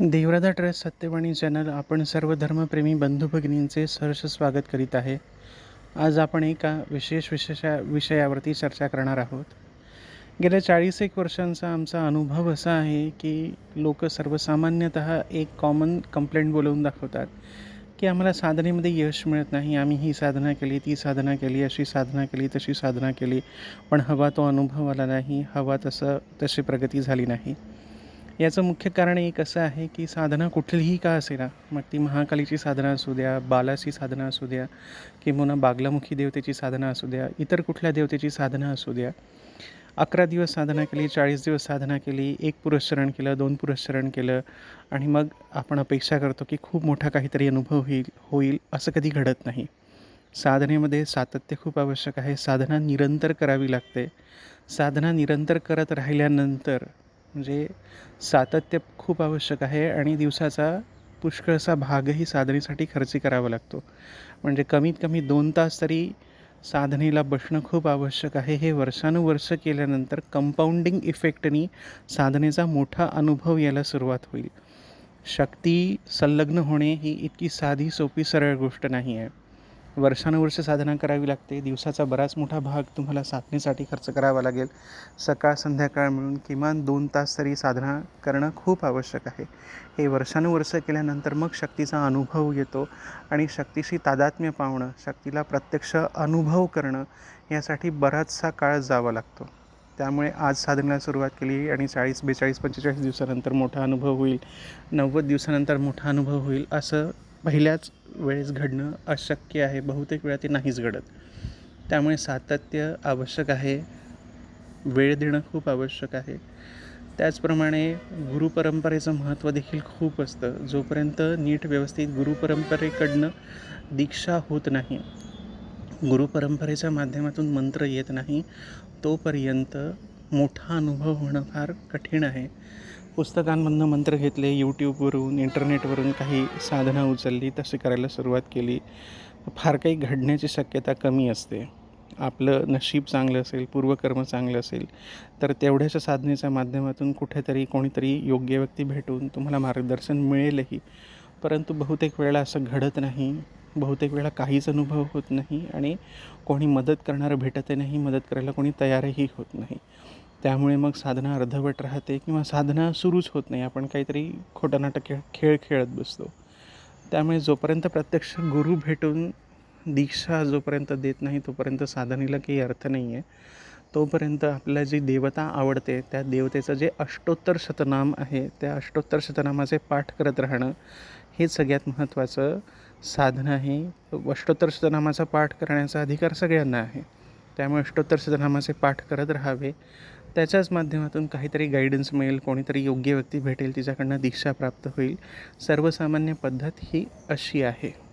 देवराधा trust Satyavani channel आपण सर्व धर्मप्रेमी बंधू भगिनींचे सहर्ष स्वागत करीत आहे. आज आपण एका विशेष विशेषा विषयावरती चर्चा करणार आहोत. गेल्या चाळीस एक वर्षांचा आमचा अनुभव असा आहे की लोक सर्वसामान्यत एक कॉमन कंप्लेंट बोलवून दाखवतात की आम्हाला साधनेमध्ये यश मिळत नाही आम्ही ही साधना केली ती साधना केली अशी साधना केली तशी साधना केली. पण हवा तो अनुभव आला नाही हवा तसं तशी प्रगती झाली नाही. याचं मुख्य कारण एक असं आहे की साधना कुठलीही का असेना मग ती महाकालीची साधना असू द्या बालाची साधना असू द्या किंवा बागलामुखी देवतेची साधना असू द्या इतर कुठल्या देवतेची साधना असू द्या. अकरा दिवस साधना केली चाळीस दिवस साधना केली एक पुरस्चरण केलं दोन पुरस्चरण केलं आणि मग आपण अपेक्षा करतो की खूप मोठा काहीतरी अनुभव होईल होईल असं कधी घडत नाही. साधनेमध्ये सातत्य खूप आवश्यक आहे. साधना निरंतर करावी लागते. साधना निरंतर करत राहिल्यानंतर म्हणजे सातत्य खूप आवश्यक आहे आणि दिवसाचा पुष्कळसा भागही साधनेसाठी खर्च करावा लागतो. म्हणजे कमीत कमी दोन तास तरी साधनेला बसणं खूप आवश्यक आहे. हे वर्षानुवर्ष केल्यानंतर कंपाऊंडिंग इफेक्टनी साधनेचा मोठा अनुभव यायला सुरुवात होईल. शक्ती संलग्न होणे ही इतकी साधी सोपी सरळ गोष्ट नाही आहे. वर्षानुवर्ष साधना करावी लागते. दिवसाचा बराच मोठा भाग तुम्हाला साधनेसाठी खर्च करावा लागेल. सकाळ संध्याकाळ मिळून किमान दोन तास तरी साधना करणं खूप आवश्यक आहे. हे वर्षानुवर्ष केल्यानंतर मग शक्तीचा अनुभव येतो आणि शक्तीशी तादात्म्य पावणं शक्तीला प्रत्यक्ष अनुभव करणं यासाठी बराचसा काळ जावा लागतो. त्यामुळे आज साधनेला सुरुवात केली आणि चाळीस बेचाळीस पंचेचाळीस दिवसानंतर मोठा अनुभव होईल. नव्वद दिवसानंतर मोठा अनुभव होईल असं पहिल्याच वेळेस घडणं अशक्य आहे. बहुतेक वेळा ते नाहीच घडत. त्यामुळे सातत्य आवश्यक आहे. वेळ देणं खूप आवश्यक आहे. त्याचप्रमाणे गुरुपरंपरेचं महत्त्व देखील खूप असतं. जोपर्यंत नीट व्यवस्थित गुरुपरंपरेकडनं दीक्षा होत नाही गुरुपरंपरेच्या माध्यमातून मंत्र येत नाही तोपर्यंत मोठा अनुभव होणं फार कठीण आहे. पुस्तकांमधनं मंत्र घेतले यूट्यूबवरून इंटरनेटवरून काही साधनं उचलली तसे करायला सुरुवात केली. फार काही घडण्याची शक्यता कमी असते. आपलं नशीब चांगलं असेल पूर्वकर्म चांगलं असेल तर तेवढ्याच्या साधनेच्या माध्यमातून कुठेतरी कोणीतरी योग्य व्यक्ती भेटून तुम्हाला मार्गदर्शन मिळेलही. परंतु बहुतेक वेळेला असं घडत नाही. बहुतेक वेळा काहीच अनुभव होत नाही आणि कोणी मदत करणारं भेटतही नाही मदत करायला कोणी तयारही होत नाही. त्यामुळे मग साधना अर्धवट राहते किंवा साधना सुरूच होत नाही. आपण काहीतरी खोटा नाटक खेळ खेळ खेळत बसतो. त्यामुळे जोपर्यंत प्रत्यक्ष गुरु भेटून दीक्षा जोपर्यंत देत नाही तोपर्यंत साधनेला काही अर्थ नाही आहे तोपर्यंत आपल्याला जी देवता आवडते त्या देवतेचं जे अष्टोत्तर शतनाम आहे त्या अष्टोत्तर शतनामाचे पाठ करत राहणं हे सगळ्यात महत्त्वाचं साधन आहे. अष्टोत्तर शतनामाचा पाठ करण्याचा अधिकार सगळ्यांना आहे. त्यामुळे अष्टोत्तर शतनामाचे पाठ करत राहावे. त्याच्याच माध्यमातून काहीतरी गायडन्स मिळेल कोणीतरी योग्य व्यक्ती भेटेल तिच्याकडनं दीक्षा प्राप्त होईल. सर्वसामान्य पद्धत ही अशी आहे.